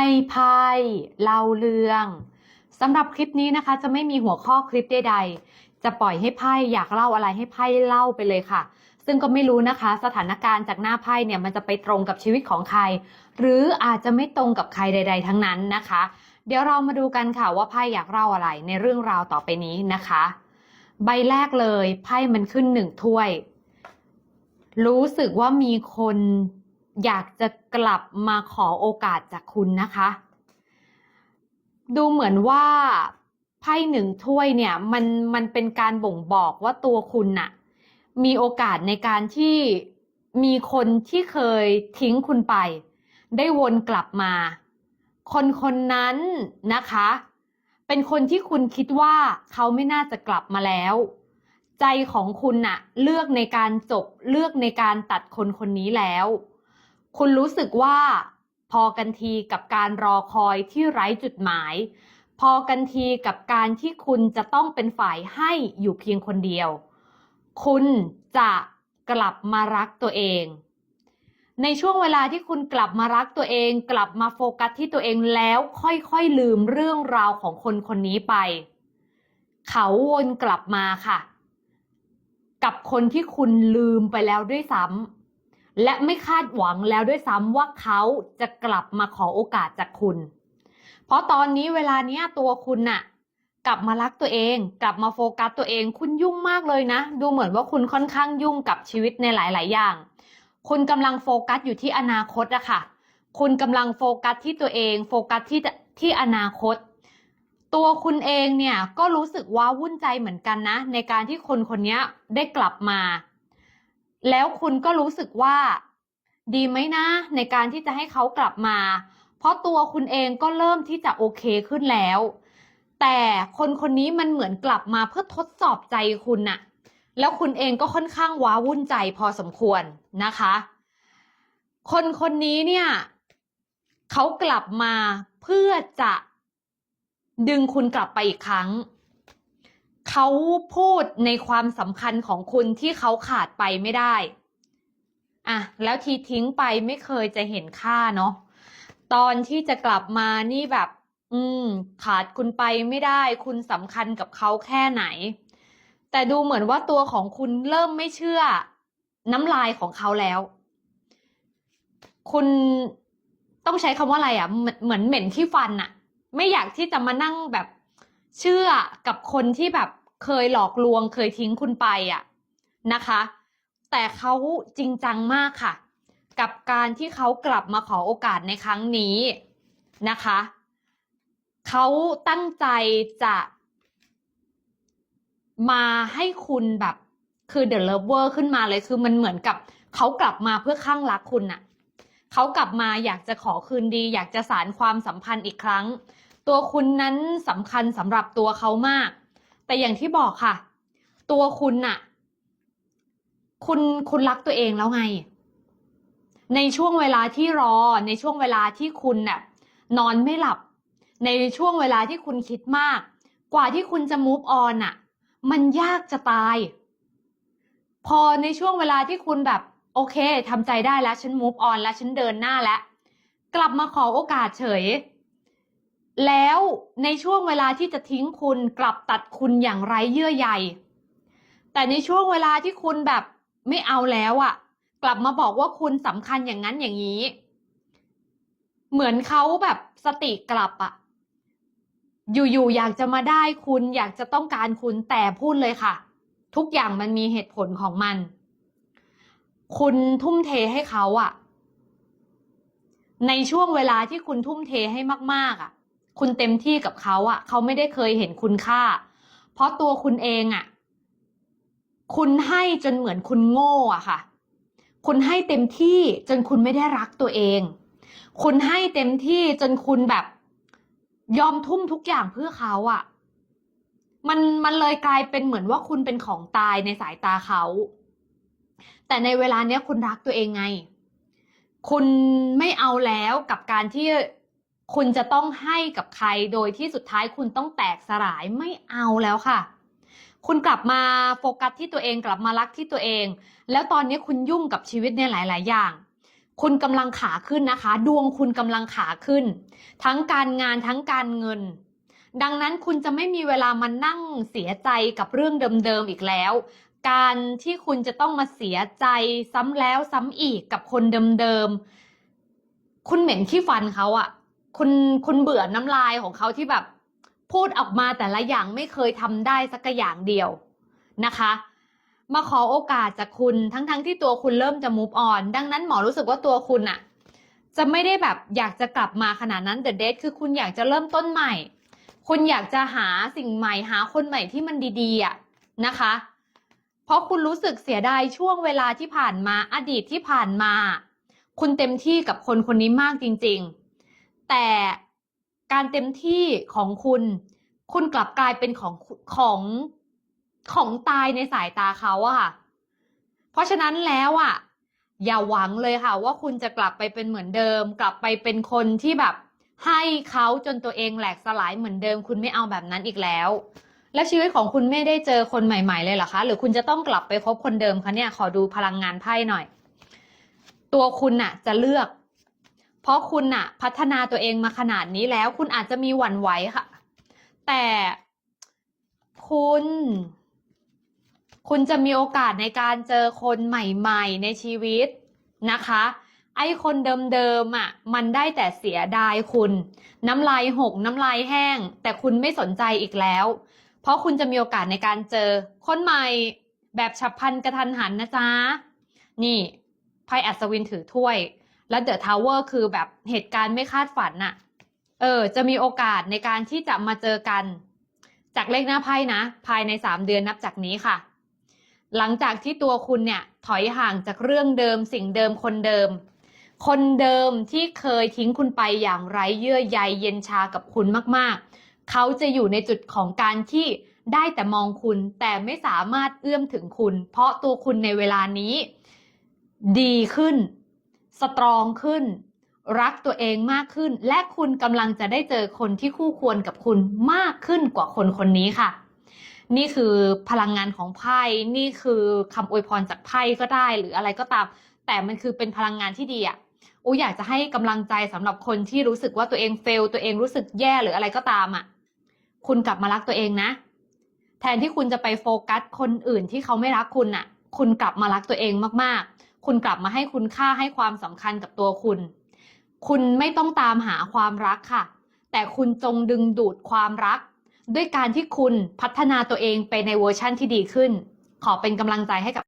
ให้ไพ่เล่าเรื่องสำหรับคลิปนี้นะคะ จะไม่มีหัวข้อคลิปใดๆ จะปล่อยให้ไพ่อยากเล่าอะไรให้ไพ่เล่าไปเลยค่ะ ซึ่งก็ไม่รู้นะคะ สถานการณ์จากหน้าไพ่เนี่ยมันจะไปตรงกับชีวิตของใคร หรืออาจจะไม่ตรงกับใครใด ๆ ทั้งนั้นนะคะ เดี๋ยวเรามาดูกันค่ะว่าไพ่อยากเล่าอะไรในเรื่องราวต่อไปนี้นะคะ ใบแรกเลยไพ่มันขึ้นหนึ่งถ้วย รู้สึกว่ามีคน อยากจะกลับมาขอโอกาสจากคุณนะคะ ดูเหมือนว่าไพ่หนึ่งถ้วยเนี่ยมันมันเป็นการบ่งบอกว่าตัวคุณน่ะ มีโอกาสในการที่มีคนที่เคยทิ้งคุณไป ได้วนกลับมา คนคนนั้นนะคะ เป็นคนที่คุณคิดว่าเขาไม่น่าจะกลับมาแล้ว ใจของคุณน่ะ เลือกในการจบเลือกในการตัดคนคนนี้แล้ว คุณรู้สึกว่าพอกันทีกับการรอคอยที่ไร้จุดหมาย พอกันทีกับการที่คุณจะต้องเป็นฝ่ายให้อยู่เพียงคนเดียว คุณจะกลับมารักตัวเอง ในช่วงเวลาที่คุณกลับมารักตัวเอง กลับมาโฟกัสที่ตัวเองแล้วค่อยๆลืมเรื่องราวของคนคนนี้ไป เขาวนกลับมาค่ะ กับคนที่คุณลืมไปแล้วด้วยซ้ำ และไม่คาดหวังแล้วด้วยซ้ำว่าเขาจะกลับมาขอโอกาสจากคุณ เพราะตอนนี้เวลาเนี้ยตัวคุณน่ะ กลับมารักตัวเอง กลับมาโฟกัสตัวเอง คุณยุ่งมากเลยนะ ดูเหมือนว่าคุณค่อนข้างยุ่งกับชีวิตในหลาย ๆ อย่าง คุณกำลังโฟกัสอยู่ที่อนาคตอะค่ะ คุณกำลังโฟกัสที่ตัวเอง โฟกัสที่ที่อนาคต ตัวคุณเองเนี่ยก็รู้สึกว้าวุ่นใจเหมือนกันนะ ในการที่คนคนนี้ได้กลับมา แล้วคุณก็รู้สึกว่า ดีไหมนะในการที่จะให้เขากลับมา เพราะตัวคุณเองก็เริ่มที่จะโอเคขึ้นแล้ว แต่คนคนนี้มันเหมือนกลับมาเพื่อทดสอบใจคุณน่ะ แล้วคุณเองก็ค่อนข้างว้าวุ่นใจพอสมควรนะคะ คนคนนี้เนี่ยเขากลับมาเพื่อจะดึงคุณกลับไปอีกครั้ง เขาพูดในความสำคัญของคุณที่เขาขาดไปไม่ได้อะแล้วทีทิ้งไปไม่เคยจะเห็นค่าเนาะตอนที่จะกลับมานี่แบบ อืม ขาดคุณไปไม่ได้ คุณสำคัญกับเขาแค่ไหน แต่ดูเหมือนว่าตัวของคุณเริ่มไม่เชื่อ น้ำลายของเขาแล้ว คุณต้องใช้คำว่าอะไรอะ เหมือนเหม็นที่ฟันอะ ไม่อยากที่จะมานั่งแบบ เชื่อกับคนที่แบบเคยหลอกลวงเคยทิ้งคุณไปอะนะคะ แต่เขาจริงจังมากค่ะ กับการที่เขากลับมาขอโอกาสในครั้งนี้นะคะเขาตั้งใจจะมาให้คุณแบบคือเด e l เลเวอร์ขึ้นมาเลยคือมันเหมือนกับเขากลับมาเพื่อข้างรักคุณน่ะเขากลับมาอยากจะขอคืนดี อยากจะสารความสัมพันธ์อีกครั้ง ตัวคุณนั้นสำคัญสำหรับตัวเขามาก แต่อย่างที่บอกค่ะ ตัวคุณน่ะ คุณคุณรักตัวเองแล้วไง ในช่วงเวลาที่รอ ในช่วงเวลาที่คุณน่ะนอนไม่หลับ ในช่วงเวลาที่คุณคิดมาก กว่าที่คุณจะ move on น่ะ มันยากจะตาย พอในช่วงเวลาที่คุณแบบโอเคทำใจได้แล้วฉัน move on แล้วฉันเดินหน้าแล้ว กลับมาขอโอกาสเฉย แล้วในช่วงเวลาที่จะทิ้งคุณกลับตัดคุณอย่างไร้เยื่อใย แต่ในช่วงเวลาที่คุณแบบไม่เอาแล้วอะ่ะ กลับมาบอกว่าคุณสำคัญอย่างนั้นอย่างนี้ เหมือนเขาแบบสติกลับอะ่ะ อยู่ๆอยากจะมาได้คุณอยากจะต้องการคุณแต่พูดเลยค่ะ ทุกอย่างมันมีเหตุผลของมัน คุณทุ่มเทให้เขาอะ่ะในช่วงเวลาที่คุณทุ่มเทให้มาก ๆอะ คุณเต็มที่กับเขาอะเขาไม่ได้เคยเห็นคุณค่า เพราะตัวคุณเองอะคุณให้จนเหมือนคุณโง่อะค่ะ คุณให้เต็มที่จนคุณไม่ได้รักตัวเอง คุณให้เต็มที่จนคุณแบบยอมทุ่มทุกอย่างเพื่อเขาอะมันมันเลยกลายเป็นเหมือนว่าคุณเป็นของตายในสายตาเขา แต่ในเวลาเนี้ยคุณรักตัวเองไง คุณไม่เอาแล้วกับการที่ คุณจะต้องให้กับใครโดยที่สุดท้ายคุณต้องแตกสลายไม่เอาแล้วค่ะ คุณกลับมาโฟกัสที่ตัวเองกลับมารักที่ตัวเอง แล้วตอนนี้คุณยุ่งกับชีวิตในหลาย ๆ อย่าง คุณกำลังขาขึ้นนะคะ ดวงคุณกำลังขาขึ้น ทั้งการงานทั้งการเงิน ดังนั้นคุณจะไม่มีเวลามานั่งเสียใจกับเรื่องเดิม ๆ อีกแล้ว การที่คุณจะต้องมาเสียใจซ้ำแล้วซ้ำอีกกับคนเดิม ๆ คุณเหม็นขี้ฟันเขาอะ คุณคุณเบื่อน้ำลายของเขาที่แบบพูดออกมาแต่ละอย่างไม่เคยทำได้สักอย่างเดียวนะคะ มาขอโอกาสจากคุณทั้งๆที่ตัวคุณเริ่มจะ move on ดังนั้นหมอรู้สึกว่าตัวคุณอะจะไม่ได้แบบอยากจะกลับมาขนาดนั้น the date คือคุณอยากจะเริ่มต้นใหม่ คุณอยากจะหาสิ่งใหม่หาคนใหม่ที่มันดีๆอะนะคะ เพราะคุณรู้สึกเสียดายช่วงเวลาที่ผ่านมาอดีตที่ผ่านมา คุณเต็มที่กับคนคนนี้มากจริง ๆ แต่การเต็มที่ของคุณ คุณกลับกลายเป็นของของของตายในสายตาเขาอะค่ะ เพราะฉะนั้นแล้วอะอย่าหวังเลยค่ะ ว่าคุณจะกลับไปเป็นเหมือนเดิม กลับไปเป็นคนที่แบบ ให้เขาจนตัวเองแหลกสลายเหมือนเดิม คุณไม่เอาแบบนั้นอีกแล้ว แล้วชีวิตของคุณไม่ได้เจอคนใหม่ๆเลยเหรอคะ หรือคุณจะต้องกลับไปคบคนเดิมคะเนี่ยขอดูพลังงานไพ่หน่อย ตัวคุณน่ะ จะเลือก เพราะคุณน่ะพัฒนาตัวเองมาขนาดนี้แล้ว คุณอาจจะมีหวั่นไหวค่ะ แต่คุณ คุณจะมีโอกาสในการเจอคนใหม่ๆ ในชีวิตนะคะ ไอ้คนเดิมๆอะ มันได้แต่เสียดายคุณ น้ำลายหกน้ำลายแห้ง แต่คุณไม่สนใจอีกแล้ว เพราะคุณจะมีโอกาสในการเจอ คนใหม่แบบฉับพลันกระทันหันนะจ๊ะ นี่ไพ่อัศวินถือถ้วย แล้วเดอะทาวเวอร์คือแบบเหตุการณ์ไม่คาดฝันน่ะ เออ จะมีโอกาสในการที่จะมาเจอกัน จากเลขหน้าไพ่นะ ภายในสามเดือนนับจากนี้ค่ะ หลังจากที่ตัวคุณเนี่ย ถอยห่างจากเรื่องเดิม สิ่งเดิมคนเดิม คนเดิมที่เคยทิ้งคุณไปอย่างไร้เยื่อใยเย็นชากับคุณมากๆ เขาจะอยู่ในจุดของการที่ได้แต่มองคุณแต่ไม่สามารถเอื้อมถึงคุณ เพราะตัวคุณในเวลานี้ ดีขึ้น สตรองขึ้น รักตัวเองมากขึ้น และคุณกำลังจะได้เจอคนที่คู่ควรกับคุณมากขึ้นกว่าคนคนนี้ค่ะ นี่คือพลังงานของไพ่นี่คือคำอวยพรจากไพ่ก็ได้หรืออะไรก็ตาม แต่มันคือเป็นพลังงานที่ดีอะอูอยากจะให้กำลังใจสำหรับคนที่รู้สึกว่าตัวเองเฟลตัวเองรู้สึกแย่หรืออะไรก็ตามอะคุณกลับมารักตัวเองนะ แทนที่คุณจะไปโฟกัสคนอื่นที่เขาไม่รักคุณอะคุณกลับมารักตัวเองมากๆ คุณกลับมาให้คุณค่าให้ความสำคัญกับตัวคุณ คุณไม่ต้องตามหาความรักค่ะ แต่คุณจงดึงดูดความรัก ด้วยการที่คุณพัฒนาตัวเองไปในเวอร์ชั่นที่ดีขึ้น ขอเป็นกำลังใจให้กับ